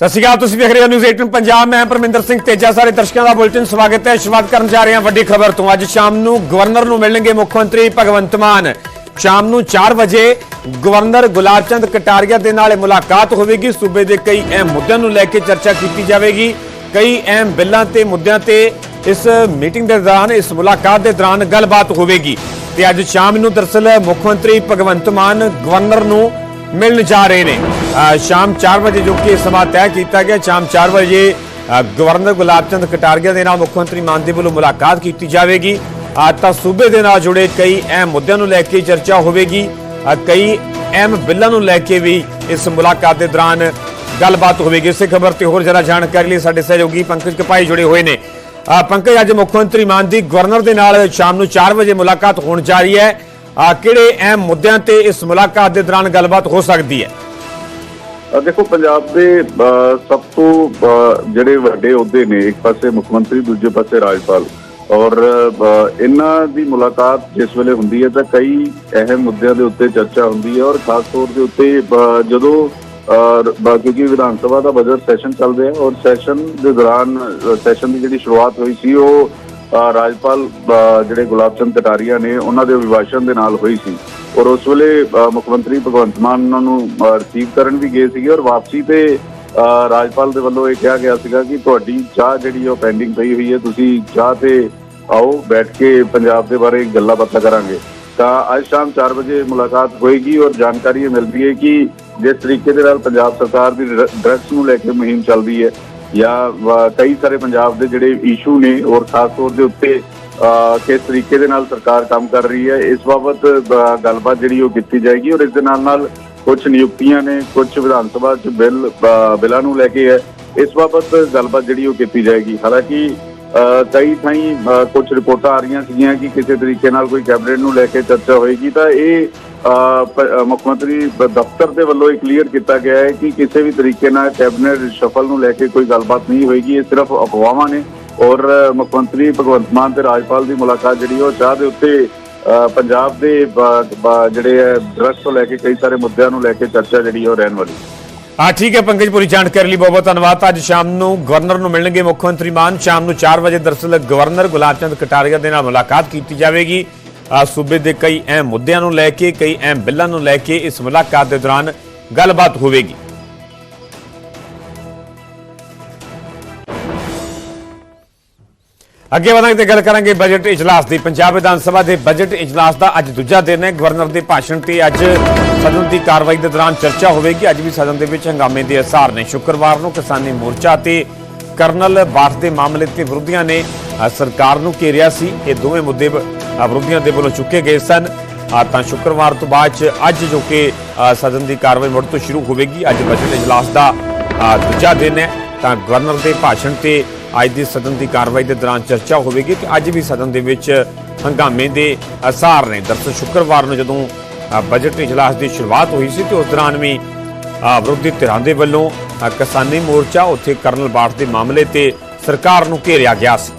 ਸਤਿ ਸ਼੍ਰੀ ਅਕਾਲ, ਤੁਸੀਂ ਵੇਖ ਰਹੇ ਹੋ ਨਿਊਜ਼ 18 ਪੰਜਾਬ। ਮੈਂ ਪਰਮਿੰਦਰ ਸਿੰਘ ਤੇਜਾ। ਸਾਰੇ ਦਰਸ਼ਕਾਂ ਦਾ ਬੁਲੇਟਿਨ ਸਵਾਗਤ ਹੈ। ਸ਼ੁਰੂਆਤ ਕਰਨ ਜਾ ਰਹੇ ਹਾਂ ਵੱਡੀ ਖਬਰ ਤੋਂ। ਅੱਜ ਸ਼ਾਮ ਨੂੰ ਗਵਰਨਰ ਨੂੰ ਮਿਲਣਗੇ ਮੁੱਖ ਮੰਤਰੀ ਭਗਵੰਤ ਮਾਨ। ਸ਼ਾਮ ਨੂੰ 4 ਵਜੇ ਗਵਰਨਰ ਗੁਲਾਬ ਚੰਦ ਕਟਾਰੀਆ ਦੇ ਨਾਲ ਮੁਲਾਕਾਤ ਹੋਵੇਗੀ। ਸੂਬੇ ਦੇ ਕਈ ਅਹਿਮ ਮੁੱਦਿਆਂ ਨੂੰ ਲੈ ਕੇ ਚਰਚਾ ਕੀਤੀ ਜਾਵੇਗੀ। ਕਈ ਅਹਿਮ ਬਿੱਲਾਂ ਤੇ ਮੁੱਦਿਆਂ ਤੇ ਇਸ ਮੀਟਿੰਗ ਦੇ ਦੌਰਾਨ, ਇਸ ਮੁਲਾਕਾਤ ਦੇ ਦੌਰਾਨ ਗੱਲਬਾਤ ਹੋਵੇਗੀ। ਤੇ ਅੱਜ ਸ਼ਾਮ ਨੂੰ ਦਰਸਲ ਮੁੱਖ ਮੰਤਰੀ ਭਗਵੰਤ ਮਾਨ ਗਵਰਨਰ ਨੂੰ ਮਿਲਣ ਜਾ ਰਹੇ ਨੇ। ਸ਼ਾਮ 4 ਵਜੇ ਜੋ ਕਿ ਸਮਾਂ ਤੈਅ ਕੀਤਾ ਗਿਆ, ਸ਼ਾਮ 4 ਵਜੇ ਗਵਰਨਰ ਗੁਲਾਬ ਚੰਦ ਕਟਾਰੀਆ ਦੇ ਨਾਲ ਮੁੱਖ ਮੰਤਰੀ ਮਾਨ ਦੇ ਵੱਲੋਂ ਮੁਲਾਕਾਤ ਕੀਤੀ ਜਾਵੇਗੀ। ਤਾਂ ਸੂਬੇ ਦੇ ਨਾਲ ਜੁੜੇ ਕਈ ਅਹਿਮ ਮੁੱਦਿਆਂ ਨੂੰ ਲੈ ਕੇ ਚਰਚਾ ਹੋਵੇਗੀ। ਕਈ ਅਹਿਮ ਬਿੱਲਾਂ ਨੂੰ ਲੈ ਕੇ ਵੀ ਇਸ ਮੁਲਾਕਾਤ ਦੇ ਦੌਰਾਨ ਗੱਲਬਾਤ ਹੋਵੇਗੀ। ਇਸੇ ਖਬਰ ਤੇ ਹੋਰ ਜ਼ਿਆਦਾ ਜਾਣਕਾਰੀ ਲਈ ਸਾਡੇ ਸਹਿਯੋਗੀ ਪੰਕਜ ਕਪਾਈ ਜੁੜੇ ਹੋਏ ਨੇ। ਪੰਕਜ, ਅੱਜ ਮੁੱਖ ਮੰਤਰੀ ਮਾਨ ਦੀ ਗਵਰਨਰ ਦੇ ਨਾਲ ਸ਼ਾਮ ਨੂੰ 4 ਵਜੇ ਮੁਲਾਕਾਤ ਹੋਣ ਜਾ ਰਹੀ ਹੈ। ਕਿਹੜੇ ਅਹਿਮ ਮੁੱਦਿਆਂ ਤੇ ਇਸ ਮੁਲਾਕਾਤ ਦੇ ਦੌਰਾਨ ਗੱਲਬਾਤ ਹੋ ਸਕਦੀ ਹੈ? ਦੇਖੋ, ਪੰਜਾਬ ਦੇ ਸਭ ਤੋਂ ਜਿਹੜੇ ਵੱਡੇ ਅਹੁਦੇ ਨੇ, ਇੱਕ ਪਾਸੇ ਮੁੱਖ ਮੰਤਰੀ, ਦੂਜੇ ਪਾਸੇ ਰਾਜਪਾਲ। ਔਰ ਇਹਨਾਂ ਦੀ ਮੁਲਾਕਾਤ ਜਿਸ ਵੇਲੇ ਹੁੰਦੀ ਹੈ ਤਾਂ ਕਈ ਅਹਿਮ ਮੁੱਦਿਆਂ ਦੇ ਉੱਤੇ ਚਰਚਾ ਹੁੰਦੀ ਹੈ ਔਰ ਖਾਸ ਤੌਰ ਦੇ ਉੱਤੇ ਜਦੋਂ ਕਿਉਂਕਿ ਵਿਧਾਨ ਸਭਾ ਦਾ ਬਜਟ ਸੈਸ਼ਨ ਚੱਲ ਰਿਹਾ ਔਰ ਸੈਸ਼ਨ ਦੇ ਦੌਰਾਨ ਸੈਸ਼ਨ ਦੀ ਜਿਹੜੀ ਸ਼ੁਰੂਆਤ ਹੋਈ ਸੀ, ਉਹ ਰਾਜਪਾਲ ਜਿਹੜੇ ਗੁਲਾਬ ਚੰਦ ਕਟਾਰੀਆ ਨੇ, ਉਹਨਾਂ ਦੇ ਅਭਿਭਾਸ਼ਣ ਦੇ ਨਾਲ ਹੋਈ ਸੀ। ਔਰ ਉਸ ਵੇਲੇ ਮੁੱਖ ਮੰਤਰੀ ਭਗਵੰਤ ਮਾਨ ਉਹਨਾਂ ਨੂੰ ਰਿਸੀਵ ਕਰਨ ਵੀ ਗਏ ਸੀਗੇ ਔਰ ਵਾਪਸੀ ਤੇ ਰਾਜਪਾਲ ਦੇ ਵੱਲੋਂ ਇਹ ਕਿਹਾ ਗਿਆ ਸੀਗਾ ਕਿ ਤੁਹਾਡੀ ਚਾਹ ਜਿਹੜੀ ਉਹ ਪੈਂਡਿੰਗ ਪਈ ਹੋਈ ਹੈ, ਤੁਸੀਂ ਚਾਹ ਤੇ ਆਓ, ਬੈਠ ਕੇ ਪੰਜਾਬ ਦੇ ਬਾਰੇ ਗੱਲਾਂ ਬਾਤਾਂ ਕਰਾਂਗੇ। ਤਾਂ ਅੱਜ ਸ਼ਾਮ 4 ਵਜੇ ਮੁਲਾਕਾਤ ਹੋਏਗੀ ਔਰ ਜਾਣਕਾਰੀ ਇਹ ਮਿਲਦੀ ਹੈ ਕਿ ਜਿਸ ਤਰੀਕੇ ਦੇ ਨਾਲ ਪੰਜਾਬ ਸਰਕਾਰ ਦੀ ਡਰੱਗਸ ਨੂੰ ਲੈ ਕੇ ਮੁਹਿੰਮ ਚੱਲਦੀ ਹੈ ਜਾਂ ਕਈ ਸਾਰੇ ਪੰਜਾਬ ਦੇ ਜਿਹੜੇ ਇਸ਼ੂ ਨੇ ਔਰ ਖਾਸ ਤੌਰ ਦੇ ਉੱਤੇ ਅ, ਕਿਸ ਤਰੀਕੇ ਦੇ ਨਾਲ ਸਰਕਾਰ ਕੰਮ ਕਰ ਰਹੀ ਹੈ ਇਸ ਬਾਬਤ ਗੱਲਬਾਤ ਜਿਹੜੀ ਉਹ ਕੀਤੀ ਜਾਏਗੀ ਔਰ ਇਸ ਦੇ ਨਾਲ ਨਾਲ ਕੁਝ ਨਿਯੁਕਤੀਆਂ ਨੇ ਕੁਝ ਵਿਧਾਨ ਸਭਾ ਚ ਬਿੱਲ ਬਿੱਲਾਂ ਨੂੰ ਲੈ ਕੇ ਹੈ ਇਸ ਬਾਬਤ ਗੱਲਬਾਤ ਜਿਹੜੀ ਉਹ ਕੀਤੀ ਜਾਏਗੀ। ਹਾਲਾਂਕਿ ਅ, ਕਈ ਥਾਈਂ ਅ, ਕੁਝ ਰਿਪੋਰਟਾਂ ਆ ਰਹੀਆਂ ਸੀਗੀਆਂ ਕਿ ਕਿਸੇ ਤਰੀਕੇ ਨਾਲ ਕੋਈ ਕੈਬਨਿਟ ਨੂੰ ਲੈ ਕੇ ਚਰਚਾ ਹੋਏਗੀ ਤਾਂ ਇਹ ਮੁੱਖ ਮੰਤਰੀ ਦਫ਼ਤਰ ਦੇ ਵੱਲੋਂ ਇਹ ਕਲੀਅਰ ਕੀਤਾ ਗਿਆ ਹੈ ਕਿ ਕਿਸੇ ਵੀ ਤਰੀਕੇ ਨਾਲ ਕੈਬਨਿਟ ਸ਼ਫਲ ਨੂੰ ਲੈ ਕੇ ਕੋਈ ਗੱਲਬਾਤ ਨਹੀਂ ਹੋਏਗੀ, ਇਹ ਸਿਰਫ ਅਫਵਾਹਾਂ ਨੇ। ਔਰ ਮੁੱਖ ਮੰਤਰੀ ਭਗਵੰਤ ਮਾਨ ਤੇ ਰਾਜਪਾਲ ਦੀ ਮੁਲਾਕਾਤ ਜਿਹੜੀ ਉਹ ਚਾਹ ਦੇ ਉੱਤੇ ਪੰਜਾਬ ਦੇ ਜਿਹੜੇ ਹੈ ਡਰੱਗਸ ਤੋਂ ਲੈ ਕੇ ਕਈ ਸਾਰੇ ਮੁੱਦਿਆਂ ਨੂੰ ਲੈ ਕੇ ਚਰਚਾ ਜਿਹੜੀ ਉਹ ਰਹਿਣ ਵਾਲੀ ਹਾਂ। ਠੀਕ ਹੈ ਪੰਕਜ, ਪੂਰੀ ਜਾਣਕਾਰੀ ਲਈ ਬਹੁਤ ਬਹੁਤ ਧੰਨਵਾਦ। ਅੱਜ ਸ਼ਾਮ ਨੂੰ ਗਵਰਨਰ ਨੂੰ ਮਿਲਣਗੇ ਮੁੱਖ ਮੰਤਰੀ ਮਾਨ। ਸ਼ਾਮ ਨੂੰ 4 ਵਜੇ ਦਰਸਲ ਗਵਰਨਰ ਗੁਲਾਬ ਚੰਦ ਕਟਾਰੀਆ ਦੇ ਨਾਲ ਮੁਲਾਕਾਤ ਕੀਤੀ ਜਾਵੇਗੀ। ਸੂਬੇ ਦੇ ਕਈ ਅਹਿਮ ਮੁੱਦਿਆਂ ਨੂੰ ਲੈ ਕੇ, ਕਈ ਅਹਿਮ ਬਿੱਲਾਂ ਨੂੰ ਲੈ ਕੇ ਇਸ ਮੁਲਾਕਾਤ ਦੇ ਦੌਰਾਨ ਗੱਲਬਾਤ ਹੋਵੇਗੀ। ਅੱਗੇ ਵਧਾਂਗੇ ਤੇ ਗੱਲ ਕਰਾਂਗੇ ਬਜਟ ਇਜਲਾਸ ਦੀ। ਪੰਜਾਬ ਵਿਧਾਨ ਸਭਾ ਦੇ ਬਜਟ ਇਜਲਾਸ ਦਾ ਅੱਜ ਦੂਜਾ ਦਿਨ ਹੈ। ਗਵਰਨਰ ਦੇ ਭਾਸ਼ਣ ਤੇ ਅੱਜ ਸਦਨ ਦੀ ਕਾਰਵਾਈ ਦੇ ਦੌਰਾਨ ਚਰਚਾ ਹੋਵੇਗੀ। ਅੱਜ ਵੀ ਸਦਨ ਦੇ ਵਿੱਚ ਹੰਗਾਮੇ ਦੇ ਅਸਾਰ ਨੇ। ਸ਼ੁੱਕਰਵਾਰ ਨੂੰ ਕਿਸਾਨੀ ਮੋਰਚਾ ਤੇ ਕਰਨਲ ਬਾਠ ਦੇ ਮਾਮਲੇ ਤੇ ਵਿਰੋਧੀਆਂ ਨੇ ਸਰਕਾਰ ਨੂੰ ਘੇਰਿਆ ਸੀ। ਇਹ ਦੋਵੇਂ ਮੁੱਦੇ ਵਿਰੋਧੀਆਂ ਦੇ ਵੱਲੋਂ ਚੁੱਕੇ ਗਏ ਸਨ। ਤਾਂ ਸ਼ੁੱਕਰਵਾਰ ਤੋਂ ਬਾਅਦ 'ਚ ਅੱਜ ਜੋ ਕਿ ਸਦਨ ਦੀ ਕਾਰਵਾਈ ਮੁੜ ਤੋਂ ਸ਼ੁਰੂ ਹੋਵੇਗੀ। ਅੱਜ ਬਜਟ ਇਜਲਾਸ ਦਾ ਦੂਜਾ ਦਿਨ ਹੈ। ਤਾਂ ਗਵਰਨਰ ਦੇ ਭਾਸ਼ਣ ਤੇ ਅੱਜ ਦੀ ਸਦਨ ਦੀ ਕਾਰਵਾਈ ਦੇ ਦੌਰਾਨ ਚਰਚਾ ਹੋਵੇਗੀ ਤੇ ਅੱਜ ਵੀ ਸਦਨ ਦੇ ਵਿੱਚ ਹੰਗਾਮੇ ਦੇ ਅਸਾਰ ਨੇ। ਦਰਸਲ ਸ਼ੁੱਕਰਵਾਰ ਨੂੰ ਜਦੋਂ ਬਜਟ ਇਜਲਾਸ ਦੀ ਸ਼ੁਰੂਆਤ ਹੋਈ ਸੀ ਤੇ ਉਸ ਦੌਰਾਨ ਵੀ ਵਿਰੋਧੀ ਧਿਰਾਂ ਦੇ ਵੱਲੋਂ ਕਿਸਾਨੀ ਮੋਰਚਾ ਉੱਥੇ ਕਰਨਲ ਬਾਠ ਦੇ ਮਾਮਲੇ ਤੇ ਸਰਕਾਰ ਨੂੰ ਘੇਰਿਆ ਗਿਆ ਸੀ।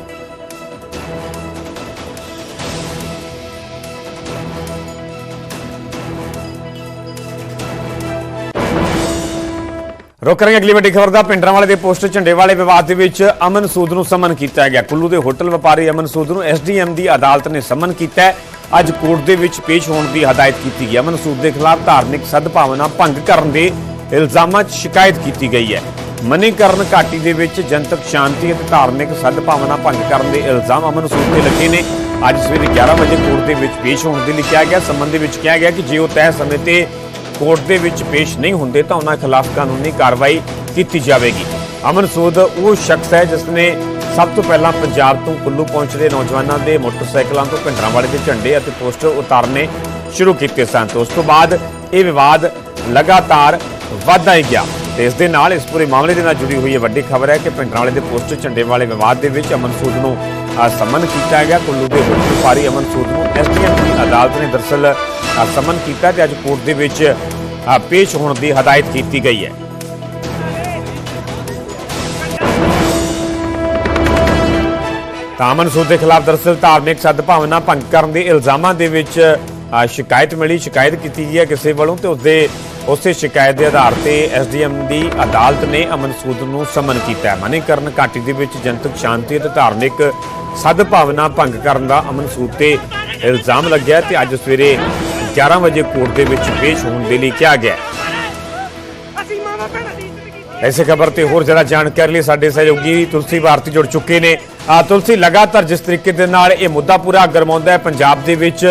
ਰੁਕ ਅਗਲੀ ਵੱਡੀ ਖਬਰ ਦਾ, ਪਿੰਡਰਾਂ ਵਾਲੇ ਦੇ ਪੋਸਟ ਝੰਡੇ ਵਾਲੇ ਵਿਵਾਦ ਦੇ ਵਿੱਚ ਅਮਨ ਸੂਦ ਨੂੰ ਸਮਨ ਕੀਤਾ ਗਿਆ। ਕੁੱਲੂ ਦੇ ਹੋਟਲ ਵਪਾਰੀ ਅਮਨ ਸੂਦ ਨੂੰ ਐਸਡੀਐਮ ਦੀ ਅਦਾਲਤ ਨੇ ਸਮਨ ਕੀਤਾ ਅੱਜ ਕੋਰਟ ਦੇ ਵਿੱਚ ਪੇਸ਼ ਹੋਣ ਦੀ ਹਦਾਇਤ ਕੀਤੀ ਗਈ। ਅਮਨ ਸੂਦ ਦੇ ਖਿਲਾਫ ਧਾਰਮਿਕ ਸਦਭਾਵਨਾ ਭੰਗ ਕਰਨ ਦੇ ਇਲਜ਼ਾਮਾਂ 'ਚ ਸ਼ਿਕਾਇਤ ਕੀਤੀ ਗਈ ਹੈ। ਮਨੀਕਰਨ ਘਾਟੀ ਦੇ ਵਿੱਚ ਜਨਤਕ ਸ਼ਾਂਤੀ ਅਤੇ ਧਾਰਮਿਕ ਸਦਭਾਵਨਾ ਭੰਗ ਕਰਨ ਦੇ ਇਲਜ਼ਾਮ ਅਮਨ ਸੂਦ ਤੇ ਲੱਗੇ ਨੇ। ਅੱਜ ਸਵੇਰੇ 11 ਵਜੇ ਕੋਰਟ ਦੇ ਵਿੱਚ ਪੇਸ਼ ਹੋਣ ਦੇ ਲਈ ਕਿਹਾ ਗਿਆ। ਸੰਬੰਧ ਦੇ ਵਿੱਚ ਕਿਹਾ ਗਿਆ ਕਿ ਜੇ ਉਹ ਤੈਅ ਸਮੇਂ ਤੇ ਕੋਰਟ ਦੇ ਵਿੱਚ ਪੇਸ਼ ਨਹੀਂ ਹੁੰਦੇ ਤਾਂ ਉਹਨਾਂ ਖਿਲਾਫ ਕਾਨੂੰਨੀ ਕਾਰਵਾਈ ਕੀਤੀ ਜਾਵੇਗੀ। ਅਮਨ ਸੂਦ ਉਹ ਸ਼ਖਸ ਹੈ ਜਿਸ ਨੇ ਸਭ ਤੋਂ ਪਹਿਲਾਂ ਪੰਜਾਬ ਤੋਂ ਕੁੱਲੂ ਪਹੁੰਚਦੇ ਨੌਜਵਾਨਾਂ ਦੇ ਮੋਟਰਸਾਈਕਲਾਂ ਤੋਂ ਭਿੰਡਰਾਂ ਵਾਲੇ ਦੇ ਝੰਡੇ ਅਤੇ ਪੋਸਟਰ ਉਤਾਰਨੇ ਸ਼ੁਰੂ ਕੀਤੇ ਸਨ। ਤੇ ਉਸ ਤੋਂ ਬਾਅਦ ਇਹ ਵਿਵਾਦ ਲਗਾਤਾਰ ਵਧਦਾ ਹੀ ਗਿਆ। ਤੇ ਇਸ ਦੇ ਨਾਲ ਇਸ ਪੂਰੇ ਮਾਮਲੇ ਦੇ ਨਾਲ ਜੁੜੀ ਹੋਈ ਹੈ ਵੱਡੀ ਖਬਰ ਹੈ ਕਿ ਭਿੰਡਰਾਂ ਵਾਲੇ ਦੇ ਪੋਸਟਰ ਝੰਡੇ ਵਾਲੇ ਵਿਵਾਦ ਦੇ ਵਿੱਚ ਅਮਨ ਸੂਦ ਨੂੰ ਸਮਨ ਕੀਤਾ ਗਿਆ। ਕੁੱਲੂ ਦੇ ਵਪਾਰੀ ਅਮਨ ਸੂਦ ਨੂੰ ਐਸਡੀਐਮ ਦੀ ਅਦਾਲਤ ਨੇ ਦਰਸਲ ਸਮਨ ਕੀਤਾ ਤੇ ਅੱਜ ਕੋਰਟ ਦੇ ਵਿੱਚ ਪੇਸ਼ ਹੋਣ ਦੀ ਹਦਾਇਤ ਕੀਤੀ ਗਈ ਹੈ। ਤਾਂ ਅਮਨ ਸੂਦ ਦੇ ਖਿਲਾਫ ਦਰਸਲ ਧਾਰਮਿਕ ਸਦਭਾਵਨਾ ਭੰਗ ਕਰਨ ਦੇ ਇਲਜ਼ਾਮਾਂ ਦੇ ਵਿੱਚ ਸ਼ਿਕਾਇਤ ਮਿਲੀ। ਸ਼ਿਕਾਇਤ ਕੀਤੀ ਗਈ ਹੈ ਕਿਸੇ ਵੱਲੋਂ ਤੇ ਉਸਦੇ ਉਸੇ ਸ਼ਿਕਾਇਤ ਦੇ ਆਧਾਰ ਤੇ ਐਸਡੀਐਮ ਦੀ ਅਦਾਲਤ ਨੇ ਅਮਨ ਸੂਦ ਨੂੰ ਸਮਨ ਕੀਤਾ ਹੈ। ਮਨੀਕਰਨ ਘਾਟੀ ਦੇ ਵਿੱਚ ਜਨਤਕ ਸ਼ਾਂਤੀ ਅਤੇ ਧਾਰਮਿਕ ਸਦਭਾਵਨਾ ਭੰਗ ਕਰਨ ਦਾ ਅਮਨ ਸੂਦ ਤੇ ਇਲਜ਼ਾਮ ਲੱਗਿਆ ਤੇ ਅੱਜ ਸਵੇਰੇ 11 ਵਜੇ ਕੋਰਟ ਦੇ ਵਿੱਚ ਪੇਸ਼ ਹੋਣ ਦੇ ਲਈ ਕਿਹਾ ਗਿਆ ਐਸੇ ਖਬਰ ਤੇ ਹੋਰ ਜ਼ਿਆਦਾ ਜਾਣਕਾਰੀ ਲਈ ਸਾਡੇ ਸਹਿਯੋਗੀ ਤੁਲਸੀ ਭਾਰਤੀ ਜੁੜ ਚੁੱਕੇ ਨੇ। ਆ ਤੁਲਸੀ ਲਗਾਤਾਰ ਜਿਸ ਤਰੀਕੇ ਦੇ ਨਾਲ ਇਹ ਮੁੱਦਾ ਪੂਰਾ ਗਰਮਾਉਂਦਾ ਹੈ ਪੰਜਾਬ ਦੇ ਵਿੱਚ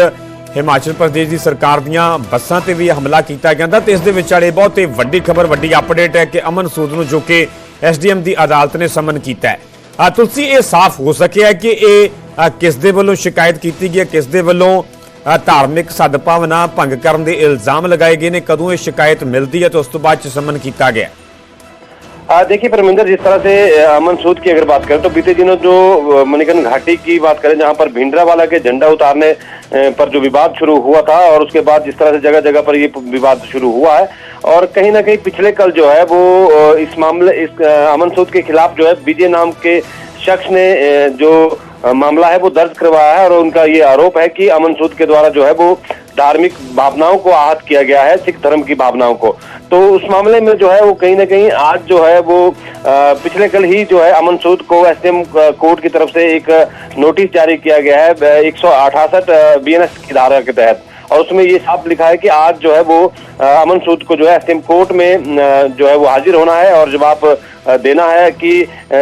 ਹਿਮਾਚਲ ਪ੍ਰਦੇਸ਼ ਦੀ ਸਰਕਾਰ ਦੀਆਂ ਬੱਸਾਂ ਤੇ ਵੀ ਹਮਲਾ ਕੀਤਾ ਜਾਂਦਾ ਤੇ ਇਸ ਦੇ ਵਿਚਾਲੇ ਬਹੁਤ ਹੀ ਵੱਡੀ ਖਬਰ ਵੱਡੀ ਅਪਡੇਟ ਹੈ ਕਿ ਅਮਨ ਸੂਦ ਨੂੰ ਜੋ ਕਿ ਐਸਡੀਐਮ ਦੀ ਅਦਾਲਤ ਨੇ ਸਮਨ ਕੀਤਾ ਹੈ। ਆ ਤੁਲਸੀ ਇਹ ਸਾਫ਼ ਹੋ ਸਕਿਆ ਕਿ ਇਹ ਅ, ਕਿਸ ਦੇ ਵੱਲੋਂ ਸ਼ਿਕਾਇਤ ਕੀਤੀ ਗਈ ਹੈ ਕਿਸ ਦੇ ਵੱਲੋਂ ਧਾਰਮਿਕ ਸਦਭਾਵਨਾ ਭੰਗ ਕਰਨ ਦੇ ਇਲਜ਼ਾਮ ਲਗਾਏ ਗਏ ਨੇ ਕਦੋਂ ਇਹ ਸ਼ਿਕਾਇਤ ਮਿਲਦੀ ਹੈ ਤੇ ਉਸ ਤੋਂ ਬਾਅਦ ਚ ਸਮਨ ਕੀਤਾ ਗਿਆ देखिए परमिंदर, जिस तरह से अमन सूद की अगर बात करें तो बीते दिनों जो मणिकर्ण घाटी की बात करें, जहाँ पर भिंडरावाला के झंडा उतारने पर जो विवाद शुरू हुआ था, और उसके बाद जिस तरह से जगह जगह पर ये विवाद शुरू हुआ है, और कहीं ना कहीं पिछले कल जो है, वो इस मामले, इस अमन सूद के खिलाफ जो है, विजय नाम के शख्स ने जो मामला है, वो दर्ज करवाया है, और उनका ये आरोप है कि अमन सूद के द्वारा जो है, वो धार्मिक भावनाओं को आहत किया गया है, सिख धर्म की भावनाओं को। तो उस मामले में जो है वो कहीं ना कहीं आज जो है वो पिछले कल ही जो है अमन सूद को एसडीएम कोर्ट की तरफ़ से एक नोटिस जारी किया गया है एक सौ अठासठ बीएनएस की धारा के तहत। और उसमें ये साफ़ लिखा है कि आज जो है वो अमन सूद को जो है एसडीएम कोर्ट में जो है वो हाजिर होना है और जवाब देना है कि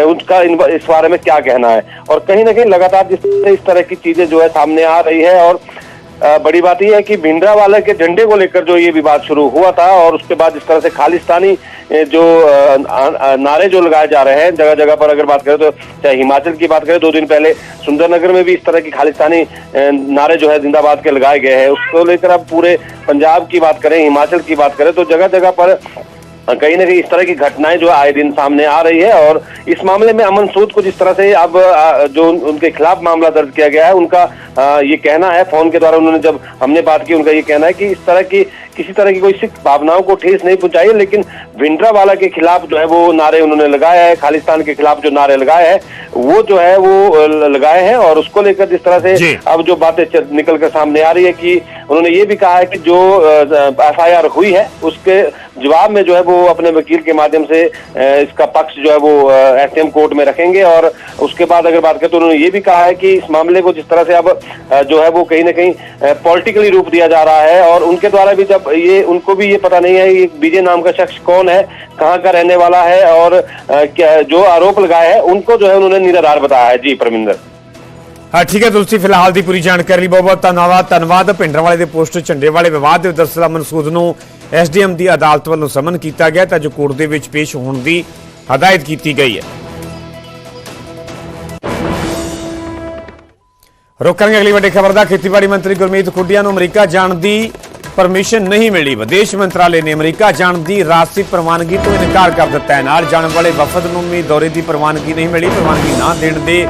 उनका इस बारे में क्या कहना है। और कहीं ना कहीं लगातार जिस इस तरह की चीज़ें जो है सामने आ रही है और बड़ी बात यह है कि भिंडरा वाले के झंडे को लेकर जो ये विवाद शुरू हुआ था और उसके बाद इस तरह से खालिस्तानी जो नारे जो लगाए जा रहे हैं जगह जगह पर अगर बात करें तो चाहे हिमाचल की बात करें, दो दिन पहले सुंदरनगर में भी इस तरह की खालिस्तानी नारे जो है जिंदाबाद के लगाए गए हैं। उसको लेकर अब पूरे पंजाब की बात करें, हिमाचल की बात करें तो जगह जगह पर कहीं ना कहीं इस तरह की घटनाएँ जो आए दिन सामने आ रही है और इस मामले में अमन सूद को जिस तरह से अब जो उनके खिलाफ मामला दर्ज किया गया है, उनका ये कहना है, फ़ोन के द्वारा उन्होंने जब हमने बात की, उनका ये कहना है कि इस तरह की किसी तरह की कोई सिख भावनाओं को ठेस नहीं पहुंचाई है लेकिन भिंडरा वाला के खिलाफ जो है वो नारे उन्होंने लगाए हैं खालिस्तान के खिलाफ जो नारे लगाए हैं वो जो है वो लगाए हैं और उसको लेकर जिस तरह से अब जो बातें निकल कर सामने आ रही है कि उन्होंने ये भी कहा है कि जो एफ़ आई आर हुई है उसके जवाब में जो है वो अपने वकील के माध्यम से इसका पक्ष जो है वो एस कोर्ट में रखेंगे और उसके बाद अगर बात करें तो उन्होंने ये भी कहा है कि इस मामले को जिस तरह से अब जो है वो कहीं ना कहीं पॉलिटिकली रूप दिया जा रहा है और उनके द्वारा भी जब ये उनको भी ये पता नहीं है ये विजय नाम का शख्स कौन है कहाँ का रहने वाला है और अ, क्या जो आरोप लगाए हैं उनको जो है उन्होंने निराधार बताया है जी परमिंदर ਹਾਂ ਠੀਕ ਹੈ ਤੁਲਸੀ ਫਿਲਹਾਲ ਦੀ ਪੂਰੀ ਜਾਣਕਾਰੀ ਲਈ ਬਹੁਤ ਬਹੁਤ ਧੰਨਵਾਦ ਧੰਨਵਾਦ ਪਿੰਡਰ ਵਾਲੇ ਦੇ ਪੋਸਟ ਝੰਡੇ ਵਾਲੇ ਵਿਵਾਦ ਦੇ ਦਰਸਲ ਮਨਸੂਦ ਨੂੰ ਐਸਡੀਐਮ ਦੀ ਅਦਾਲਤ ਵੱਲੋਂ ਸਮਨ ਕੀਤਾ ਗਿਆ ਤਾਂ ਜੋ ਕੋਰਟ ਦੇ ਵਿੱਚ ਪੇਸ਼ ਹੋਣ ਦੀ ਹਦਾਇਤ ਕੀਤੀ ਗਈ ਹੈ ਰੋਕਾਂਗੇ ਅਗਲੀ ਵੱਡੀ ਖਬਰ ਦਾ ਖੇਤੀਬਾੜੀ ਮੰਤਰੀ ਗੁਰਮੀਤ ਖੁੱਡੀਆਂ ਨੂੰ ਅਮਰੀਕਾ ਜਾਣ ਦੀ ਪਰਮਿਸ਼ਨ ਨਹੀਂ ਮਿਲੀ। ਵਿਦੇਸ਼ ਮੰਤਰਾਲੇ ਨੇ ਅਮਰੀਕਾ ਜਾਣ ਦੀ ਰਾਸਤੀ ਪ੍ਰਵਾਨਗੀ ਤੋਂ ਇਨਕਾਰ ਕਰ ਦਿੱਤਾ ਹੈ। ਨਾਲ ਜਾਣ ਵਾਲੇ ਵਫਦ ਨੂੰ ਵੀ ਦੌਰੇ ਦੀ ਪ੍ਰਵਾਨਗੀ ਨਹੀਂ ਮਿਲੀ। ਪ੍ਰਵਾਨਗੀ ਨਾ ਦੇਣ ਦੇ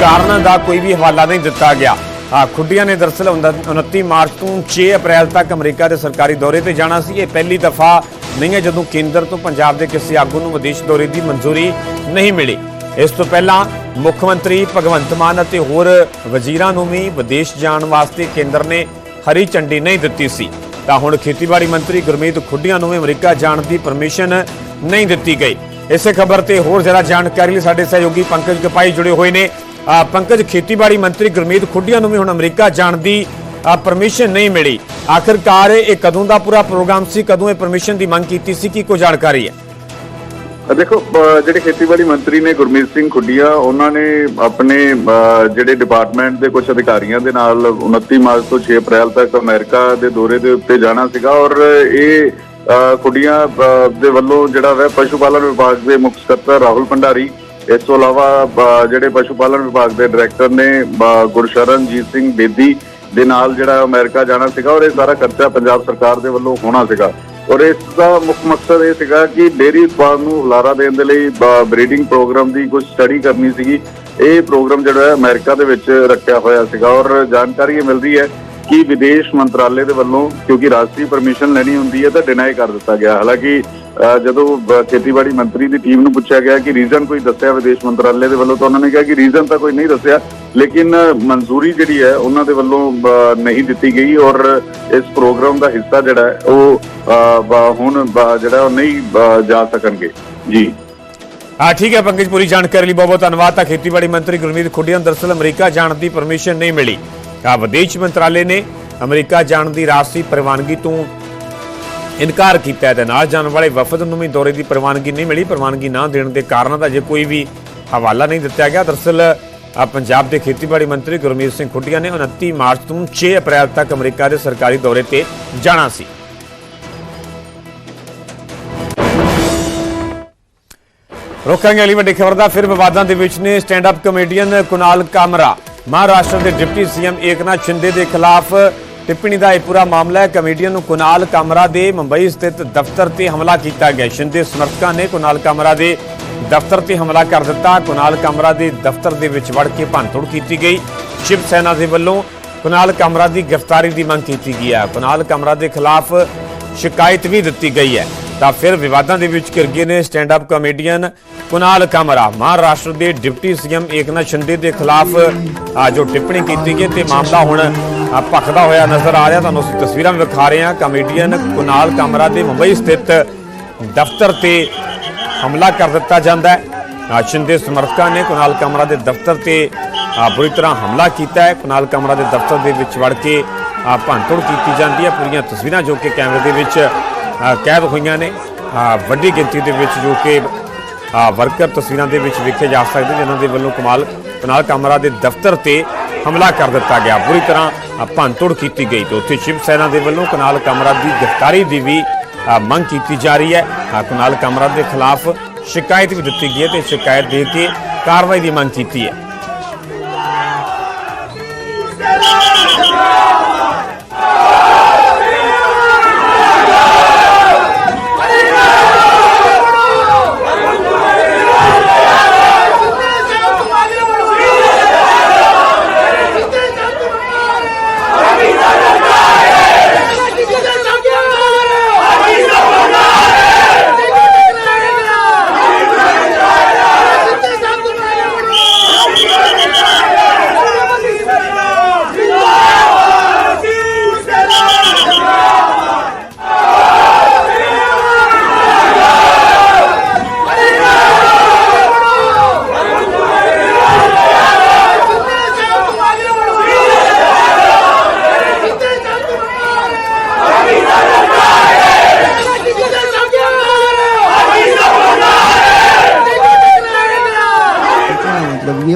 ਕਾਰਨਾਂ ਦਾ ਕੋਈ ਵੀ ਹਵਾਲਾ ਨਹੀਂ ਦਿੱਤਾ ਗਿਆ। ਆ ਖੁੱਡੀਆਂ ਨੇ ਦਰਸਲ 29 ਮਾਰਚ ਤੋਂ 6 ਅਪ੍ਰੈਲ ਤੱਕ ਅਮਰੀਕਾ ਦੇ ਸਰਕਾਰੀ ਦੌਰੇ ਤੇ ਜਾਣਾ ਸੀ। ਇਹ ਪਹਿਲੀ ਦਫਾ ਨਹੀਂ ਹੈ ਜਦੋਂ ਕੇਂਦਰ ਤੋਂ ਪੰਜਾਬ ਦੇ ਕਿਸੇ ਆਗੂ ਨੂੰ ਵਿਦੇਸ਼ ਦੌਰੇ ਦੀ ਮਨਜ਼ੂਰੀ ਨਹੀਂ ਮਿਲੀ। ਇਸ ਤੋਂ ਪਹਿਲਾਂ ਮੁੱਖ ਮੰਤਰੀ ਭਗਵੰਤ ਮਾਨ ਅਤੇ ਹੋਰ ਵਜ਼ੀਰਾਂ ਨੂੰ ਵੀ ਵਿਦੇਸ਼ ਜਾਣ ਵਾਸਤੇ ਕੇਂਦਰ ਨੇ ਹਰੀ ਝੰਡੀ ਨਹੀਂ ਦਿੱਤੀ ਸੀ। ਤਾਂ ਹੁਣ ਖੇਤੀਬਾੜੀ ਮੰਤਰੀ ਗੁਰਮੀਤ ਖੁੱਡੀਆਂ ਨੂੰ ਵੀ ਅਮਰੀਕਾ ਜਾਣ ਦੀ ਪਰਮਿਸ਼ਨ ਨਹੀਂ ਦਿੱਤੀ ਗਈ। ਇਸੇ ਖਬਰ ਤੇ ਹੋਰ ਜ਼ਿਆਦਾ ਜਾਣਕਾਰੀ ਲਈ ਸਾਡੇ ਸਹਿਯੋਗੀ ਪੰਕਜ ਕਪਾਈ ਜੁੜੇ ਹੋਏ ਨੇ। ਪੰਕਜ ਖੇਤੀਬਾੜੀ ਮੰਤਰੀ ਗੁਰਮੀਤ ਖੁੱਡੀਆਂ ਨੂੰ ਵੀ ਹੁਣ ਅਮਰੀਕਾ ਜਾਣ ਦੀ ਪਰਮਿਸ਼ਨ ਨਹੀਂ ਮਿਲੀ। ਆਖਿਰਕਾਰ ਇਹ ਕਦੋਂ ਦਾ ਪੂਰਾ ਪ੍ਰੋਗਰਾਮ ਸੀ, ਕਦੋਂ ਇਹ ਪਰਮਿਸ਼ਨ ਦੀ ਮੰਗ ਕੀਤੀ ਸੀ, ਕੀ ਕੋਈ ਜਾਣਕਾਰੀ ਹੈ? ਦੇਖੋ ਜਿਹੜੇ ਖੇਤੀਬਾੜੀ ਮੰਤਰੀ ਨੇ ਗੁਰਮੀਤ ਸਿੰਘ ਖੁੱਡੀਆਂ, ਉਹਨਾਂ ਨੇ ਆਪਣੇ ਜਿਹੜੇ ਡਿਪਾਰਟਮੈਂਟ ਦੇ ਕੁਝ ਅਧਿਕਾਰੀਆਂ ਦੇ ਨਾਲ 29 ਮਾਰਚ ਤੋਂ 6 ਅਪ੍ਰੈਲ ਤੱਕ ਅਮਰੀਕਾ ਦੇ ਦੌਰੇ ਦੇ ਉੱਤੇ ਜਾਣਾ ਸੀਗਾ ਔਰ ਇਹ ਖੁੱਡੀਆਂ ਦੇ ਵੱਲੋਂ ਜਿਹੜਾ ਹੈ ਪਸ਼ੂ ਪਾਲਣ ਵਿਭਾਗ ਦੇ ਮੁੱਖ ਸਕੱਤਰ ਰਾਹੁਲ ਭੰਡਾਰੀ, ਇਸ ਤੋਂ ਇਲਾਵਾ ਜਿਹੜੇ ਪਸ਼ੂ ਪਾਲਣ ਵਿਭਾਗ ਦੇ ਡਾਇਰੈਕਟਰ ਨੇ ਗੁਰਸ਼ਰਨਜੀਤ ਸਿੰਘ ਬੇਦੀ ਦੇ ਨਾਲ ਜਿਹੜਾ ਅਮਰੀਕਾ ਜਾਣਾ ਸੀਗਾ ਔਰ ਇਹ ਸਾਰਾ ਖਰਚਾ ਪੰਜਾਬ ਸਰਕਾਰ ਦੇ ਵੱਲੋਂ ਹੋਣਾ ਸੀਗਾ। ਔਰ ਇਸ ਦਾ ਮੁੱਖ ਮਕਸਦ ਇਹ ਸੀਗਾ ਕਿ ਡੇਰੀ ਉਤਪਾਦ ਨੂੰ ਹੁਲਾਰਾ ਦੇਣ ਦੇ ਲਈ ਬਰੀਡਿੰਗ ਪ੍ਰੋਗਰਾਮ ਦੀ ਕੁਝ ਸਟੱਡੀ ਕਰਨੀ ਸੀਗੀ। ਇਹ ਪ੍ਰੋਗਰਾਮ ਜਿਹੜਾ ਹੈ ਅਮਰੀਕਾ ਦੇ ਵਿੱਚ ਰੱਖਿਆ ਹੋਇਆ ਸੀਗਾ ਔਰ ਜਾਣਕਾਰੀ ਇਹ ਮਿਲਦੀ ਹੈ ਕਿ ਵਿਦੇਸ਼ ਮੰਤਰਾਲੇ ਦੇ ਵੱਲੋਂ ਕਿਉਂਕਿ ਰਾਸ਼ਟਰੀ ਪਰਮਿਸ਼ਨ ਲੈਣੀ ਹੁੰਦੀ ਹੈ ਤਾਂ ਡਿਨਾਈ ਕਰ ਦਿੱਤਾ ਗਿਆ। ਹਾਲਾਂਕਿ ਜਦੋਂ ਖੇਤੀਬਾੜੀ ਮੰਤਰੀ ਦੀ ਟੀਮ ਨੂੰ ਪੁੱਛਿਆ ਗਿਆ ਕਿ ਰੀਜ਼ਨ ਕੋਈ ਦੱਸਿਆ ਵਿਦੇਸ਼ ਮੰਤਰਾਲੇ ਦੇ ਵੱਲੋਂ, ਤਾਂ ਉਹਨਾਂ ਨੇ ਕਿਹਾ ਕਿ ਰੀਜ਼ਨ ਤਾਂ ਕੋਈ ਨਹੀਂ ਦੱਸਿਆ, ਲੇਕਿਨ ਮਨਜ਼ੂਰੀ ਜਿਹੜੀ ਹੈ, ਉਹਨਾਂ ਦੇ ਵੱਲੋਂ ਨਹੀਂ ਦਿੱਤੀ ਗਈ ਔਰ ਇਸ ਪ੍ਰੋਗਰਾਮ ਦਾ ਹਿੱਸਾ ਜਿਹੜਾ ਉਹ ਹੁਣ ਜਿਹੜਾ ਉਹ ਨਹੀਂ ਜਾ ਸਕਣਗੇ। ਜੀ। ਹਾਂ, ਠੀਕ ਹੈ ਪੰਕਜ, ਪੂਰੀ ਜਾਣਕਾਰੀ ਲਈ ਬਹੁਤ ਬਹੁਤ ਧੰਨਵਾਦ। ਤਾਂ ਖੇਤੀਬਾੜੀ ਮੰਤਰੀ ਗੁਰਮੀਤ ਖੁੱਡੀਆਂ ਨੂੰ ਦਰਅਸਲ ਅਮਰੀਕਾ ਜਾਣ ਦੀ ਪਰਮਿਸ਼ਨ ਨਹੀਂ ਮਿਲੀ। ਆ ਵਿਦੇਸ਼ ਮੰਤਰਾਲੇ ਨੇ ਅਮਰੀਕਾ ਜਾਣ ਦੀ ਰਾਸੀ ਪ੍ਰਵਾਨਗੀ ਤੋਂ ਇਨਕਾਰ ਕੀਤਾ ਤੇ ਨਾਲ। ਜਾਣ ਵਾਲੇ ਵਫਦ ਨੂੰ ਵੀ ਦੌਰੇ ਦੀ ਪ੍ਰਵਾਨਗੀ ਨਹੀਂ ਮਿਲੀ। ਪ੍ਰਵਾਨਗੀ ਨਾ ਦੇਣ ਦੇ ਕਾਰਨਾਂ ਦਾ ਜੇ ਕੋਈ ਵੀ ਹਵਾਲਾ ਨਹੀਂ ਦਿੱਤਾ ਗਿਆ। ਦਰਅਸਲ ਪੰਜਾਬ ਦੇ ਖੇਤੀਬਾੜੀ ਮੰਤਰੀ ਗੁਰਮੀਤ ਸਿੰਘ ਖੁੱਡੀਆਂ ਨੇ 29 ਮਾਰਚ ਤੋਂ 6 ਅਪ੍ਰੈਲ ਤੱਕ ਅਮਰੀਕਾ ਦੇ ਸਰਕਾਰੀ ਦੌਰੇ ਤੇ ਜਾਣਾ ਸੀ। ਰੋਕਾਂਗੇ ਅਗਲੀ ਵੱਡੀ ਖਬਰ ਦਾ। ਫਿਰ ਵਿਵਾਦਾਂ ਦੇ ਵਿੱਚ ਨੇ stand up comedian Kunal Kamra. Maharashtra ਦੇ ਡਿਪਟੀ ਸੀਐਮ ਏਕਨਾਥ ਸ਼ਿੰਦੇ ਦੇ ਖਿਲਾਫ ਟਿੱਪਣੀ ਦਾ ਇਹ ਪੂਰਾ ਮਾਮਲਾ ਹੈ। ਕਮੇਡੀਅਨ ਨੂੰ ਕੁਨਾਲ ਕਾਮਰਾ ਦੇ ਮੁੰਬਈ ਸਥਿਤ ਦਫ਼ਤਰ ਤੇ ਹਮਲਾ ਕੀਤਾ ਗਿਆ। ਸ਼ਿੰਦੇ ਸਮਰਥਕਾਂ ਨੇ ਕੁਨਾਲ ਕਾਮਰਾ ਦੇ ਦਫ਼ਤਰ ਤੇ ਹਮਲਾ ਕਰ ਦਿੱਤਾ। ਕੁਨਾਲ ਕਾਮਰਾ ਦੇ ਦਫ਼ਤਰ ਦੇ ਵਿੱਚ ਵੜ ਕੇ ਭੰਨਤੋੜ ਕੀਤੀ ਗਈ। ਸ਼ਿਵ ਸੈਨਾ ਦੇ ਵੱਲੋਂ ਕੁਨਾਲ ਕਾਮਰਾ ਦੀ ਗ੍ਰਿਫਤਾਰੀ ਦੀ ਮੰਗ ਕੀਤੀ ਗਈ ਹੈ। ਕੁਨਾਲ ਕਮਰਾ ਦੇ ਖਿਲਾਫ ਸ਼ਿਕਾਇਤ ਵੀ ਦਿੱਤੀ ਗਈ ਹੈ। ਤਾਂ ਫਿਰ ਵਿਵਾਦਾਂ ਦੇ ਵਿੱਚ ਘਿਰ ਗਏ ਨੇ stand up comedian Kunal Kamra. Maharashtra ਦੇ ਡਿਪਟੀ ਸੀਐਮ ਏਕਨਾਥ ਸ਼ਿੰਦੇ ਦੇ ਖਿਲਾਫ ਜੋ ਟਿੱਪਣੀ ਕੀਤੀ ਗਈ ਤੇ ਮਾਮਲਾ ਹੁਣ ਭਖਦਾ ਹੋਇਆ ਨਜ਼ਰ ਆ ਰਿਹਾ। ਤੁਹਾਨੂੰ ਅਸੀਂ ਤਸਵੀਰਾਂ ਵੀ ਵਿਖਾ ਰਹੇ ਹਾਂ। ਕਮੇਡੀਅਨ ਕੁਨਾਲ ਕਾਮਰਾ ਦੇ ਮੁੰਬਈ ਸਥਿਤ ਦਫ਼ਤਰ ਤੇ ਹਮਲਾ ਕਰ ਦਿੱਤਾ ਜਾਂਦਾ ਹੈ। ਸ਼ਿੰਦੇ ਸਮਰਥਕਾਂ ਨੇ ਕੁਨਾਲ ਕਾਮਰਾ ਦੇ ਦਫ਼ਤਰ ਤੇ ਬੁਰੀ ਤਰ੍ਹਾਂ ਹਮਲਾ ਕੀਤਾ ਹੈ। ਕੁਨਾਲ ਕਮਰਾ ਦੇ ਦਫ਼ਤਰ ਦੇ ਵਿੱਚ ਵੜ ਕੇ ਆ, ਭੰਨਤੋੜ ਕੀਤੀ ਜਾਂਦੀ ਹੈ। ਪੂਰੀਆਂ ਤਸਵੀਰਾਂ ਜੋ ਕਿ ਕੈਮਰੇ ਦੇ ਵਿੱਚ ਕੈਦ ਹੋਈਆਂ ਨੇ। ਵੱਡੀ ਗਿਣਤੀ ਦੇ ਵਿੱਚ ਜੋ ਕਿ ਵਰਕਰ ਤਸਵੀਰਾਂ ਦੇ ਵਿੱਚ ਵੇਖੇ ਜਾ ਸਕਦੇ ਜਿਨ੍ਹਾਂ ਦੇ ਵੱਲੋਂ ਕਮਾਲ ਕਨਾਲ ਕਾਮਰਾ ਦੇ ਦਫ਼ਤਰ ਤੇ ਹਮਲਾ ਕਰ ਦਿੱਤਾ ਗਿਆ। ਬੁਰੀ ਤਰ੍ਹਾਂ ਭੰਨਤੋੜ ਕੀਤੀ ਗਈ ਤੇ ਉੱਥੇ ਸ਼ਿਵ ਸੈਨਾ ਦੇ ਵੱਲੋਂ ਕਨਾਲ ਕਾਮਰਾ ਦੀ ਗ੍ਰਿਫਤਾਰੀ ਦੀ ਵੀ ਮੰਗ ਕੀਤੀ ਜਾ ਰਹੀ ਹੈ। ਕਨਾਲ ਕੁਨਾਲ ਕਾਮਰਾ ਦੇ ਖਿਲਾਫ ਸ਼ਿਕਾਇਤ ਵੀ ਦਿੱਤੀ ਗਈ ਹੈ ਤੇ ਸ਼ਿਕਾਇਤ ਦੇ ਕੇ ਕਾਰਵਾਈ ਦੀ ਮੰਗ ਕੀਤੀ ਹੈ।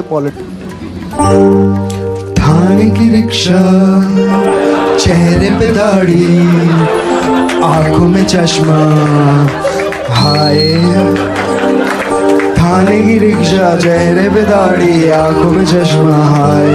ये पॉलिटिक्स थाने की रिक्शा चेहरे पे दाढ़ी आंखों में चश्मा हाय थाने की रिक्शा चेहरे पे दाढ़ी आंखों में चश्मा हाय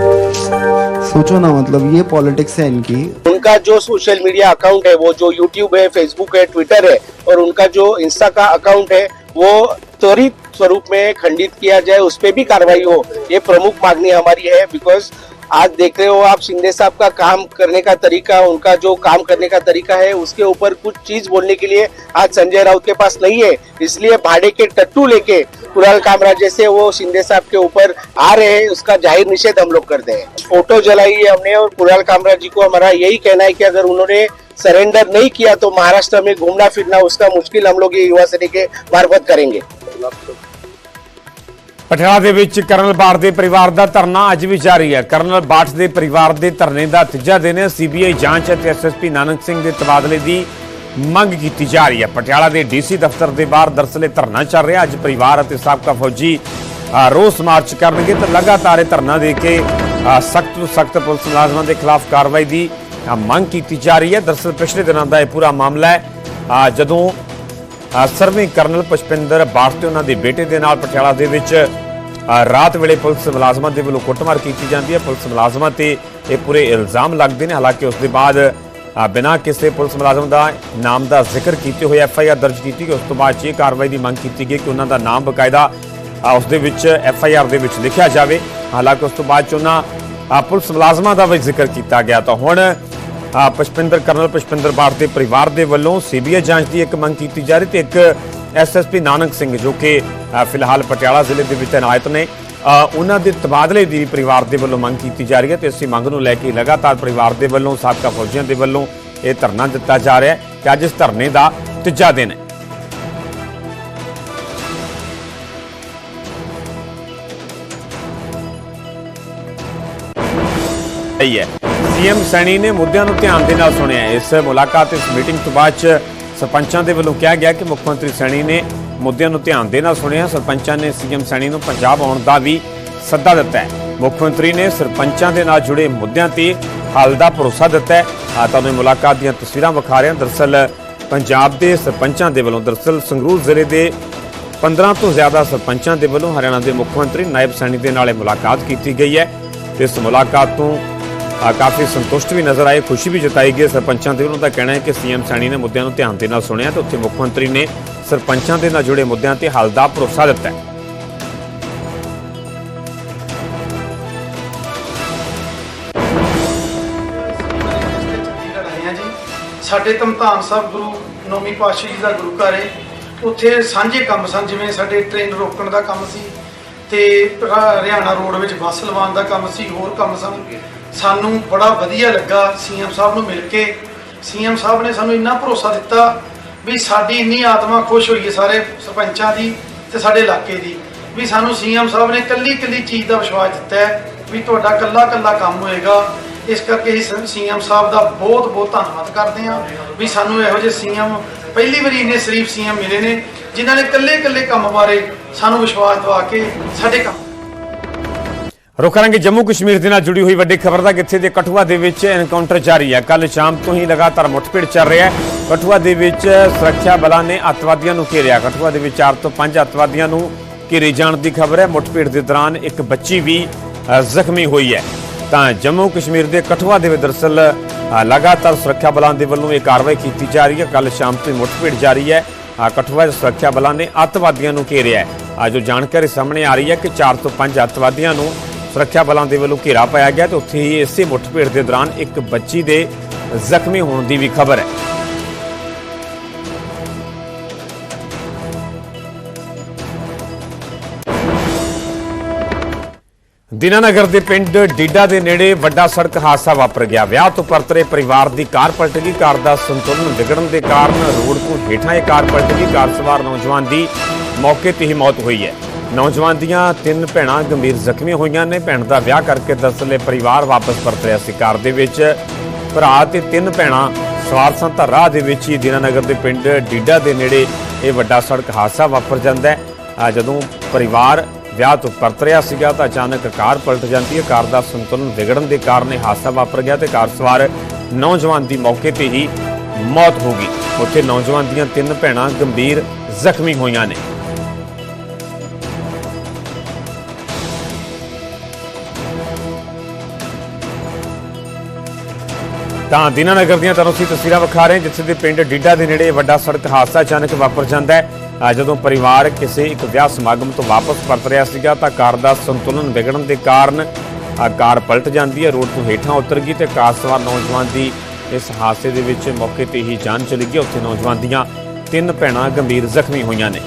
सोचो ना मतलब ये पॉलिटिक्स है इनकी। उनका जो सोशल मीडिया अकाउंट है, वो जो यूट्यूब है फेसबुक है ट्विटर है, और उनका जो इंस्टा का अकाउंट है, वो त्वरित स्वरूप में खंडित किया जाए, उस पर भी कार्रवाई हो, ये प्रमुख मांगनी हमारी है बिकॉज़ आज देख रहे हो आप शिंदे साहब का काम करने का तरीका, उनका जो काम करने का तरीका है, उसके ऊपर कुछ चीज़ बोलने के लिए आज संजय राउत के पास नहीं है। इसलिए भाड़े के टट्टू लेके कुणाल कामरा जैसे वो शिंदे साहब के ऊपर आ रहे हैं, उसका ज़ाहिर निषेध हम लोग करते हैं। फ़ोटो जलाई है हमने और कुराल कामरा जी को हमारा यही कहना है कि अगर उन्होंने सरेंडर नहीं किया तो महाराष्ट्र में घूमना फिरना उसका मुश्किल हम लोग ये युवा सेना के मार्फत करेंगे। ਪਟਿਆਲਾ ਦੇ ਵਿੱਚ ਕਰਨਲ ਬਾਠ ਦੇ ਪਰਿਵਾਰ ਦਾ ਧਰਨਾ ਅੱਜ ਵੀ ਜਾਰੀ ਹੈ। ਕਰਨਲ ਬਾਠ ਦੇ ਪਰਿਵਾਰ ਦੇ ਧਰਨੇ ਦਾ ਤੀਜਾ ਦਿਨ ਹੈ ਸੀਬੀਆਈ ਜਾਂਚ ਅਤੇ ਐਸਐਸਪੀ ਨਾਨਕ ਸਿੰਘ ਦੇ ਤਬਾਦਲੇ ਦੀ ਮੰਗ ਕੀਤੀ ਜਾ ਰਹੀ ਹੈ। ਪਟਿਆਲਾ ਦੇ ਡੀਸੀ ਦਫ਼ਤਰ ਦੇ ਬਾਹਰ ਦਰਸਲੇ ਧਰਨਾ ਚੱਲ ਰਿਹਾ। ਅੱਜ ਪਰਿਵਾਰ ਅਤੇ ਸਾਬਕਾ ਫੌਜੀ ਰੋਸ ਮਾਰਚ ਕਰਨਗੇ ਤਾਂ ਲਗਾਤਾਰ ਇਹ ਧਰਨਾ ਦੇ ਕੇ ਸਖਤ ਤੋਂ ਸਖਤ ਪੁਲਿਸ ਮੁਲਾਜ਼ਮਾਂ ਦੇ ਖਿਲਾਫ ਕਾਰਵਾਈ ਦੀ ਮੰਗ ਕੀਤੀ ਜਾ ਰਹੀ ਹੈ। ਦਰਸਲ ਪਿਛਲੇ ਦਿਨਾਂ ਦਾ ਇਹ ਪੂਰਾ ਮਾਮਲਾ ਹੈ। ਜਦੋਂ ਸਰਵਿੰਗ ਕਰਨਲ ਪੁਸ਼ਪਿੰਦਰ ਬਾਠ ਤੇ ਉਹਨਾਂ ਦੇ ਬੇਟੇ ਦੇ ਨਾਲ ਪਟਿਆਲਾ ਦੇ ਵਿੱਚ ਰਾਤ ਵੇਲੇ ਪੁਲਿਸ ਮੁਲਾਜ਼ਮਾਂ ਦੇ ਵੱਲੋਂ ਕੁੱਟਮਾਰ ਕੀਤੀ ਜਾਂਦੀ ਹੈ। ਪੁਲਿਸ ਮੁਲਾਜ਼ਮਾਂ ਤੇ ਇਹ ਪੂਰੇ ਇਲਜ਼ਾਮ ਲੱਗਦੇ ਨੇ। ਹਾਲਾਂਕਿ ਉਸ ਦੇ ਬਾਅਦ ਬਿਨਾਂ ਕਿਸੇ ਪੁਲਿਸ ਮੁਲਾਜ਼ਮ ਦਾ ਨਾਮ ਦਾ ਜ਼ਿਕਰ ਕੀਤੇ ਹੋਏ ਐਫ ਆਈ ਆਰ ਦਰਜ ਕੀਤੀ ਗਈ। ਉਸ ਤੋਂ ਬਾਅਦ 'ਚ ਇਹ ਕਾਰਵਾਈ ਦੀ ਮੰਗ ਕੀਤੀ ਗਈ ਕਿ ਉਹਨਾਂ ਦਾ ਨਾਮ ਬਕਾਇਦਾ ਉਸ ਦੇ ਵਿੱਚ ਐਫ ਆਈ ਆਰ ਦੇ ਵਿੱਚ ਲਿਖਿਆ ਜਾਵੇ। ਹਾਲਾਂਕਿ ਉਸ ਤੋਂ ਬਾਅਦ 'ਚ ਉਹਨਾਂ ਪੁਲਿਸ ਮੁਲਾਜ਼ਮਾਂ ਦਾ ਵੀ ਜ਼ਿਕਰ ਕੀਤਾ ਗਿਆ। ਤਾਂ ਹੁਣ ਪੁਸ਼ਪਿੰਦਰ ਕਰਨਲ ਪਸ਼ਪਿੰਦਰ ਬਾਠ ਦੇ ਪਰਿਵਾਰ ਦੇ ਵੱਲੋਂ ਸੀਬੀਆਈ ਜਾਂਚ ਦੀ ਇੱਕ ਮੰਗ ਕੀਤੀ ਜਾ ਰਹੀ ਤੇ ਇੱਕ ਐਸਐਸਪੀ ਨਾਨਕ ਸਿੰਘ ਜੋ ਕਿ ਫਿਲਹਾਲ ਪਟਿਆਲਾ ਜ਼ਿਲ੍ਹੇ ਦੇ ਵਿੱਚ ਤੈਨਾਤ ਨੇ। ਉਹਨਾਂ ਦੇ ਤਬਾਦਲੇ ਦੀ ਪਰਿਵਾਰ ਦੇ ਵੱਲੋਂ ਮੰਗ ਕੀਤੀ ਜਾ ਰਹੀ ਹੈ ਤੇ ਇਸ ਮੰਗ ਨੂੰ ਲੈ ਕੇ ਲਗਾਤਾਰ ਪਰਿਵਾਰ ਦੇ ਵੱਲੋਂ, ਸਾਬਕਾ ਫੌਜੀਆਂ ਦੇ ਵੱਲੋਂ ਇਹ ਧਰਨਾ ਦਿੱਤਾ ਜਾ ਰਿਹਾ ਹੈ ਕਿ ਅੱਜ ਇਸ ਧਰਨੇ ਦਾ ਤੀਜਾ ਦਿਨ ਹੈ। ਹੈ। ਸੀਐਮ ਸੈਣੀ ਨੇ ਮੁੱਦਿਆਂ ਨੂੰ ਧਿਆਨ ਦੇ ਨਾਲ ਸੁਣਿਆ। ਇਸ ਮੁਲਾਕਾਤ, ਇਸ ਮੀਟਿੰਗ ਤੋਂ ਬਾਅਦ ਚ ਸਰਪੰਚਾਂ ਦੇ ਵੱਲੋਂ ਕਿਹਾ ਗਿਆ ਕਿ ਮੁੱਖ ਮੰਤਰੀ ਸੈਣੀ ਨੇ ਮੁੱਦਿਆਂ ਨੂੰ ਧਿਆਨ ਦੇ ਨਾਲ ਸੁਣਿਆ। ਸਰਪੰਚਾਂ ਨੇ ਸੀਐਮ ਸੈਣੀ ਨੂੰ ਪੰਜਾਬ ਆਉਣ ਦਾ ਵੀ ਸੱਦਾ ਦਿੱਤਾ ਹੈ। ਮੁੱਖ ਮੰਤਰੀ ਨੇ ਸਰਪੰਚਾਂ ਦੇ ਨਾਲ ਜੁੜੇ ਮੁੱਦਿਆਂ ਤੇ ਹੱਲ ਦਾ ਭਰੋਸਾ ਦਿੱਤਾ ਹੈ। ਆ ਤੁਹਾਨੂੰ ਮੁਲਾਕਾਤ ਦੀਆਂ ਤਸਵੀਰਾਂ ਵਿਖਾ ਰਹੇ ਹਾਂ। ਦਰਸਲ ਪੰਜਾਬ ਦੇ ਸਰਪੰਚਾਂ ਦੇ ਵੱਲੋਂ ਦਰਸਲ ਸੰਗਰੂਰ ਜ਼ਿਲ੍ਹੇ ਦੇ 15 ਤੋਂ ਜ਼ਿਆਦਾ ਸਰਪੰਚਾਂ ਦੇ ਵੱਲੋਂ ਹਰਿਆਣਾ ਦੇ ਮੁੱਖ ਮੰਤਰੀ ਨਾਇਬ ਸੈਣੀ ਦੇ ਨਾਲ ਇਹ ਮੁਲਾਕਾਤ ਕੀਤੀ ਗਈ ਹੈ। ਇਸ ਮੁਲਾਕਾਤ ਤੋਂ ਕਾਫੀ ਸੰਤੁਸ਼ਟ ਵੀ ਨਜ਼ਰ ਆਏ, ਖੁਸ਼ੀ ਵੀ ਜਤਾਈ ਗਈ ਸਰਪੰਚਾਂ ਦੇ ਵੱਲੋਂ ਦਾ ਕਹਿਣਾ ਹੈ ਕਿ ਸੀਐਮ ਸੈਣੀ ਨੇ ਮੁੱਦਿਆਂ ਨੂੰ ਧਿਆਨ ਦੇ ਨਾਲ ਸੁਣਿਆ ਤੇ ਉੱਥੇ ਮੁੱਖ ਮੰਤਰੀ ਨੇ ਸਰਪੰਚਾਂ ਦੇ ਨਾਲ ਜੁੜੇ ਮੁੱਦਿਆਂ ਤੇ ਹੱਲ ਦਾ ਭਰੋਸਾ ਦਿੱਤਾ ਹੈ। ਸਾਡੇ ਧਮਧਾਨ ਸਾਹਿਬ ਗੁਰੂ ਨੌਵੀਂ ਪਾਤਸ਼ਾਹ ਜੀ ਦਾ ਗੁਰੂ ਘਰ ਹੈ। ਉੱਥੇ ਸਾਂਝੇ ਕੰਮ ਸਨ, ਜਿਵੇਂ ਸਾਡੇ ਟ੍ਰੇਨ ਰੋਕਣ ਦਾ ਕੰਮ ਸੀ ਤੇ ਹਰਿਆਣਾ ਰੋਡ ਵਿੱਚ ਬੱਸ ਲਵਾਉਣ ਦਾ ਕੰਮ ਸੀ, ਹੋਰ ਕੰਮ ਸਨ। ਸਾਨੂੰ ਬੜਾ ਵਧੀਆ ਲੱਗਾ ਸੀਐਮ ਸਾਹਿਬ ਨੂੰ ਮਿਲ ਕੇ। ਸੀਐਮ ਸਾਹਿਬ ਨੇ ਸਾਨੂੰ ਇੰਨਾ ਭਰੋਸਾ ਦਿੱਤਾ ਵੀ ਸਾਡੀ ਇੰਨੀ ਆਤਮਾ ਖੁਸ਼ ਹੋਈ ਹੈ ਸਾਰੇ ਸਰਪੰਚਾਂ ਦੀ ਤੇ ਸਾਡੇ ਇਲਾਕੇ ਦੀ, ਵੀ ਸਾਨੂੰ ਸੀਐਮ ਸਾਹਿਬ ਨੇ ਕੱਲੀ ਕੱਲੀ ਚੀਜ਼ ਦਾ ਵਿਸ਼ਵਾਸ ਦਿੱਤਾ ਹੈ ਵੀ ਤੁਹਾਡਾ ਕੱਲਾ ਕੱਲਾ ਕੰਮ ਹੋਏਗਾ। ਇਸ ਕਰਕੇ ਅਸੀਂ ਸੀਐਮ ਸਾਹਿਬ ਦਾ ਬਹੁਤ ਬਹੁਤ ਧੰਨਵਾਦ ਕਰਦੇ ਹਾਂ ਵੀ ਸਾਨੂੰ ਇਹੋ ਜਿਹੇ ਸੀਐਮ ਪਹਿਲੀ ਵਾਰੀ ਇੰਨੇ ਸ਼ਰੀਫ ਸੀਐਮ ਮਿਲੇ ਨੇ, ਜਿਨ੍ਹਾਂ ਨੇ ਕੱਲੇ ਕੱਲੇ ਕੰਮ ਬਾਰੇ ਸਾਨੂੰ ਵਿਸ਼ਵਾਸ ਦਿਵਾ ਕੇ ਸਾਡੇ ਕੰਮ ਰੁਕ ਕਰਾਂਗੇ ਜੰਮੂ ਕਸ਼ਮੀਰ ਦੇ ਨਾਲ ਜੁੜੀ ਹੋਈ ਵੱਡੀ ਖਬਰ ਦਾ ਕਿੱਥੇ ਦੇ ਕਠੂਆ ਦੇ ਵਿੱਚ ਐਨਕਾਊਂਟਰ ਜਾਰੀ ਹੈ। ਕੱਲ ਸ਼ਾਮ ਤੋਂ ਹੀ ਲਗਾਤਾਰ ਮੁੱਠਭੇੜ ਚੱਲ ਰਿਹਾ ਹੈ। ਕਠੂਆ ਦੇ ਵਿੱਚ ਸੁਰੱਖਿਆ ਬਲਾਂ ਨੇ ਅੱਤਵਾਦੀਆਂ ਨੂੰ ਘੇਰਿਆ। ਕਠੂਆ ਦੇ ਵਿੱਚ 4 ਤੋਂ 5 ਅੱਤਵਾਦੀਆਂ ਨੂੰ ਘੇਰੇ ਜਾਣ ਦੀ ਖਬਰ ਹੈ। ਮੁੱਠਭੇੜ ਦੇ ਦੌਰਾਨ ਇੱਕ ਬੱਚੀ ਵੀ ਜ਼ਖਮੀ ਹੋਈ ਹੈ। ਤਾਂ ਜੰਮੂ ਕਸ਼ਮੀਰ ਦੇ ਕਠੂਆ ਦੇ ਵਿੱਚ ਦਰਸਲ ਲਗਾਤਾਰ ਸੁਰੱਖਿਆ ਬਲਾਂ ਦੇ ਵੱਲੋਂ ਇਹ ਕਾਰਵਾਈ ਕੀਤੀ ਜਾ ਰਹੀ ਹੈ। ਕੱਲ ਸ਼ਾਮ ਤੋਂ ਹੀ ਮੁੱਠਭੇੜ ਜਾਰੀ ਹੈ। ਕਠੂਆ ਦੇ ਸੁਰੱਖਿਆ ਬਲਾਂ ਨੇ ਅੱਤਵਾਦੀਆਂ ਨੂੰ ਘੇਰਿਆ ਹੈ। ਜੋ ਜਾਣਕਾਰੀ ਸਾਹਮਣੇ ਆ ਰਹੀ ਹੈ ਕਿ 4 ਤੋਂ 5 ਅੱਤਵਾਦੀਆਂ ਨੂੰ ਸੁਰੱਖਿਆ ਬਲਾਂ ਦੇ ਵੱਲੋਂ ਘੇਰਾ ਪਾਇਆ ਗਿਆ ਤੇ ਉੱਥੇ ਹੀ ਇਸੇ ਮੁੱਠਭੇੜ ਦੇ ਦੌਰਾਨ ਇੱਕ ਬੱਚੀ ਦੇ ਜ਼ਖਮੀ ਹੋਣ ਦੀ ਵੀ ਖਬਰ ਹੈ। ਦੀਨਾਨਗਰ ਦੇ ਪਿੰਡ ਡੀਡਾ ਦੇ ਨੇੜੇ ਵੱਡਾ ਸੜਕ ਹਾਦਸਾ ਵਾਪਰ ਗਿਆ। ਵਿਆਹ ਤੋਂ ਪਰਤਰੇ ਪਰਿਵਾਰ ਦੀ ਕਾਰ ਪਲਟ ਗਈ। ਕਾਰ ਦਾ ਸੰਤੁਲਨ ਵਿਗੜਨ ਦੇ ਕਾਰਨ ਰੋਡ ਤੋਂ ਹੇਠਾਂ ਇਹ ਕਾਰ ਪਲਟ ਗਈ। ਕਾਰ ਸਵਾਰ ਨੌਜਵਾਨ ਦੀ ਮੌਕੇ ਤੇ ਹੀ ਮੌਤ ਹੋਈ ਹੈ। ਨੌਜਵਾਨ ਦੀਆਂ ਤਿੰਨ ਭੈਣਾਂ ਗੰਭੀਰ ਜ਼ਖਮੀ ਹੋਈਆਂ ਨੇ। ਭੈਣ ਦਾ ਵਿਆਹ ਕਰਕੇ ਦਰਸਲੇ ਪਰਿਵਾਰ ਵਾਪਸ ਪਰਤ ਰਿਹਾ ਸੀ। ਕਾਰ ਦੇ ਵਿੱਚ ਭਰਾ ਤੇ ਤਿੰਨ ਭੈਣਾਂ ਸਵਾਰ ਸਨ ਤਾਂ ਰਾਹ ਦੇ ਵਿੱਚ ਹੀ ਦੀਨਾਨਗਰ ਦੇ ਪਿੰਡ ਡੀਡਾ ਦੇ ਨੇੜੇ ਇਹ ਵੱਡਾ ਸੜਕ ਹਾਦਸਾ ਵਾਪਰ ਜਾਂਦਾ ਹੈ। ਜਦੋਂ ਪਰਿਵਾਰ ਵਿਆਹ ਤੋਂ ਪਰਤ ਰਿਹਾ ਸੀਗਾ ਤਾਂ ਅਚਾਨਕ ਕਾਰ ਪਲਟ ਜਾਂਦੀ ਹੈ। ਕਾਰ ਦਾ ਸੰਤੁਲਨ ਵਿਗੜਨ ਦੇ ਕਾਰਨ ਇਹ ਹਾਦਸਾ ਵਾਪਰ ਗਿਆ ਤੇ ਕਾਰ ਸਵਾਰ ਨੌਜਵਾਨ ਦੀ ਮੌਕੇ ਤੇ ਹੀ ਮੌਤ ਹੋ ਗਈ। ਉੱਥੇ ਨੌਜਵਾਨ ਦੀਆਂ ਤਿੰਨ ਭੈਣਾਂ ਗੰਭੀਰ ਜ਼ਖਮੀ ਹੋਈਆਂ ਨੇ। ਤਾਂ ਦੀਨਾਨਗਰ ਦੀਆਂ ਤੁਹਾਨੂੰ ਅਸੀਂ ਤਸਵੀਰਾਂ ਵਿਖਾ ਰਹੇ ਹਾਂ, ਜਿੱਥੇ ਦੇ ਪਿੰਡ ਡੀਡਾ ਦੇ ਨੇੜੇ ਵੱਡਾ ਸੜਕ ਹਾਦਸਾ ਅਚਾਨਕ ਵਾਪਰ ਜਾਂਦਾ ਹੈ। ਜਦੋਂ ਪਰਿਵਾਰ ਕਿਸੇ ਇੱਕ ਵਿਆਹ ਸਮਾਗਮ ਤੋਂ ਵਾਪਸ ਪਰਤ ਰਿਹਾ ਸੀਗਾ, ਤਾਂ ਕਾਰ ਦਾ ਸੰਤੁਲਨ ਵਿਗੜਨ ਦੇ ਕਾਰਨ ਕਾਰ ਪਲਟ ਜਾਂਦੀ ਹੈ, ਰੋਡ ਤੋਂ ਹੇਠਾਂ ਉਤਰ ਗਈ ਤੇ ਕਾਰ ਸਵਾਰ ਨੌਜਵਾਨ ਦੀ ਇਸ ਹਾਦਸੇ ਦੇ ਵਿੱਚ ਮੌਕੇ ਤੇ ਹੀ ਜਾਨ ਚਲੀ ਗਈ। ਉੱਥੇ ਨੌਜਵਾਨ ਦੀਆਂ ਤਿੰਨ ਭੈਣਾਂ ਗੰਭੀਰ ਜ਼ਖਮੀ ਹੋਈਆਂ ਨੇ।